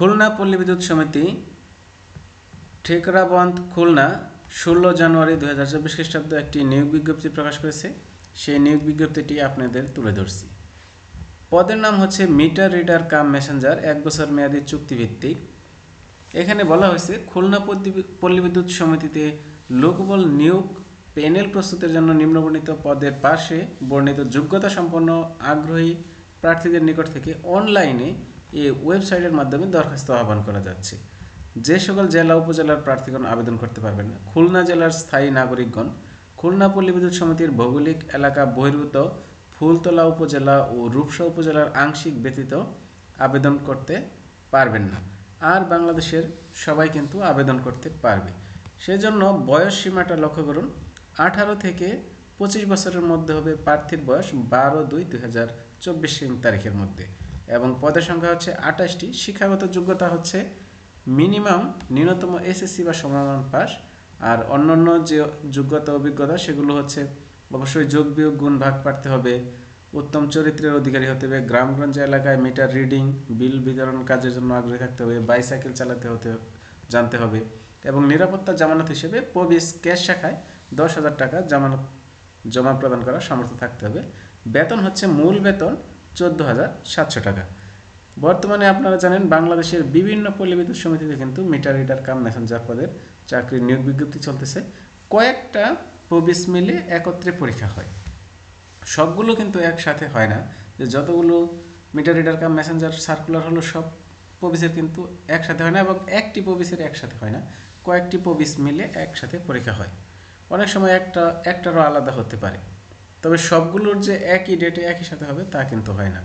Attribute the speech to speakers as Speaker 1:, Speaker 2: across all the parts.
Speaker 1: খুলনা পল্লী বিদ্যুৎ সমিতি, ঠেকরাবন্ধ খুলনা, ষোলো জানুয়ারি দু হাজার চব্বিশ খ্রিস্টাব্দে একটি নিয়োগ বিজ্ঞপ্তি প্রকাশ করেছে। সেই নিয়োগ বিজ্ঞপ্তিটি আপনাদের তুলে ধরছি। পদের নাম হচ্ছে মিটার রিডার কাম মেসেঞ্জার, এক বছর মেয়াদী চুক্তিভিত্তিক। এখানে বলা হয়েছে, খুলনা পল্লী- বিদ্যুৎ সমিতিতে লোকবল নিয়োগ প্যানেল প্রস্তুতের জন্য নিম্নবর্ণিত পদের পাশে বর্ণিত যোগ্যতা সম্পন্ন আগ্রহী প্রার্থীদের নিকট থেকে অনলাইনে এই ওয়েবসাইটের মাধ্যমে দরখাস্ত আহ্বান করা যাচ্ছে। যে সকল জেলা উপজেলার প্রার্থীগণ আবেদন করতে পারবেন না খুলনা জেলার স্থায়ী নাগরিকগণ, খুলনা পল্লী বিদ্যুৎ সমিতির ভৌগোলিক এলাকা বহির্ভূত ফুলতলা উপজেলা ও রূপসা উপজেলার আংশিক ব্যতীত আবেদন করতে পারবেন না। আর বাংলাদেশের সবাই কিন্তু আবেদন করতে পারবে। সেজন্য বয়স সীমাটা লক্ষ্য করুন, আঠারো থেকে পঁচিশ বছরের মধ্যে হবে প্রার্থীর বয়স বারো দুই দুই হাজার চব্বিশ তারিখের মধ্যে। এবং পদের সংখ্যা হচ্ছে আঠাশটি। শিক্ষাগত যোগ্যতা হচ্ছে মিনিমাম ন্যূনতম এসএসসি বা সমমান পাস। আর অন্যান্য যে যোগ্যতা, অভিজ্ঞতা, সেগুলো হচ্ছে অবশ্যই যোগ বিয়োগ গুণ ভাগ পারতে হবে। উত্তম চরিত্রের অধিকারী হতে হবে, গ্রামগঞ্জ এলাকায় মিটার রিডিং বিল বিতরণ কাজের জন্য আগ্রহী থাকতে হবে বাইসাইকেল চালাতে হতে, জানতে হবে। এবং নিরাপত্তা জামানত হিসেবে পবিস ক্যাশ শাখায় দশ হাজার টাকা জামানত জমা প্রদান করার সামর্থ্য থাকতে হবে। বেতন হচ্ছে মূল বেতন চোদ্দ হাজার সাতশো টাকা। বর্তমানে আপনারা জানেন বাংলাদেশের বিভিন্ন পল্লী বিদ্যুৎ সমিতিতে কিন্তু মিটার রিডার কাম মেসেঞ্জার পদের চাকরির নিয়োগ বিজ্ঞপ্তি চলতেছে। কয়েকটা প্রবিস মিলে একত্রে পরীক্ষা হয়। সবগুলো কিন্তু একসাথে হয় না। যে যতগুলো meter reader cum messenger circular হলো সব প্রবিসের কিন্তু একসাথে হয় না এবং একটি প্রবিসের একসাথে হয় না। কয়েকটি প্রবিস মিলে একসাথে পরীক্ষা হয়। অনেক সময় একটা, একটারও আলাদা হতে পারে। তবে সবগুলোর যে একই ডেটে একই সাথে হবে, তা কিন্তু হয় না।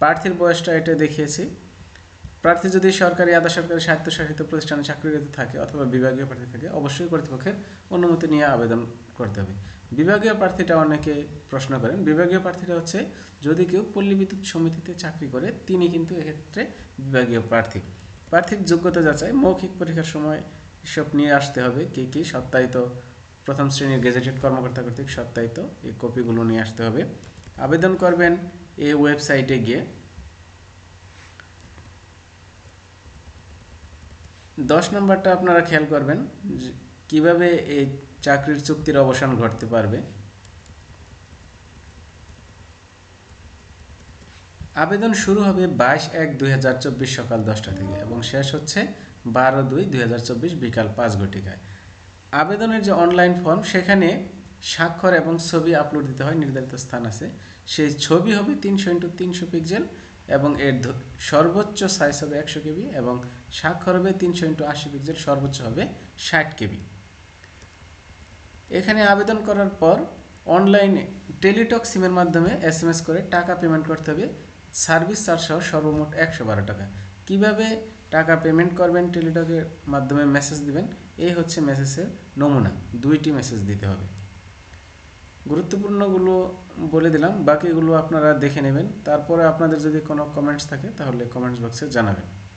Speaker 1: প্রার্থীর বয়সটা এটা দেখিয়েছি। প্রার্থী যদি সরকারি আধা সরকারি স্বায়ত্তশাসিত প্রতিষ্ঠানে চাকরিরত থাকে অথবা বিভাগীয় প্রার্থী থাকে, অবশ্যই কর্তৃপক্ষের অনুমতি নিয়ে আবেদন করতে হবে। বিভাগীয় প্রার্থীটা অনেকে প্রশ্ন করেন, বিভাগীয় প্রার্থীটা হচ্ছে যদি কেউ পল্লী বিদ্যুৎ সমিতিতে চাকরি করে, তিনি কিন্তু এক্ষেত্রে বিভাগীয় প্রার্থী। প্রার্থীর যোগ্যতা যাচাই, মৌখিক পরীক্ষার সময় এসব নিয়ে আসতে হবে, কে কী সত্যায়িত প্রথম শ্রেণির গেজেটেড কর্মকর্তা কর্তৃক সত্যায়িত এই কপিগুলো নিয়ে আসতে হবে। আবেদন করবেন এই ওয়েবসাইটে গিয়ে। দশ নম্বরটা আপনারা খেয়াল করবেন কীভাবে এই চাকরির চুক্তির অবসান ঘটতে পারবে। আবেদন শুরু হবে বাইশ এক দুই সকাল দশটা থেকে এবং শেষ হচ্ছে বারো দুই দুই বিকাল পাঁচ ঘটিকায়। আবেদনের যে অনলাইন ফর্ম সেখানে স্বাক্ষর এবং ছবি আপলোড দিতে হয়, নির্ধারিত স্থান আছে। সেই ছবি হবে তিনশো ইন্টু তিনশো পিক্সেল এবং এর সর্বোচ্চ সাইজ হবে একশো কেবি এবং স্বাক্ষর হবে তিনশো ইন্টু আশি পিক্সেল, সর্বোচ্চ হবে ষাট কেবি। এখানে আবেদন করার পর অনলাইনে টেলিটক সিমের মাধ্যমে এস করে টাকা পেমেন্ট করতে হবে। সার্ভিস চার্জ সহ সর্বমোট একশো বারো টাকা। কীভাবে টাকা পেমেন্ট করবেন টেলিটকের মাধ্যমে মেসেজ দিবেন, এই হচ্ছে মেসেজের নমুনা। দুইটি মেসেজ দিতে হবে। গুরুত্বপূর্ণগুলো বলে দিলাম, বাকিগুলো আপনারা দেখে নেবেন। তারপরে আপনাদের যদি কোনো কমেন্টস থাকে, তাহলে কমেন্টস বক্সে জানাবেন।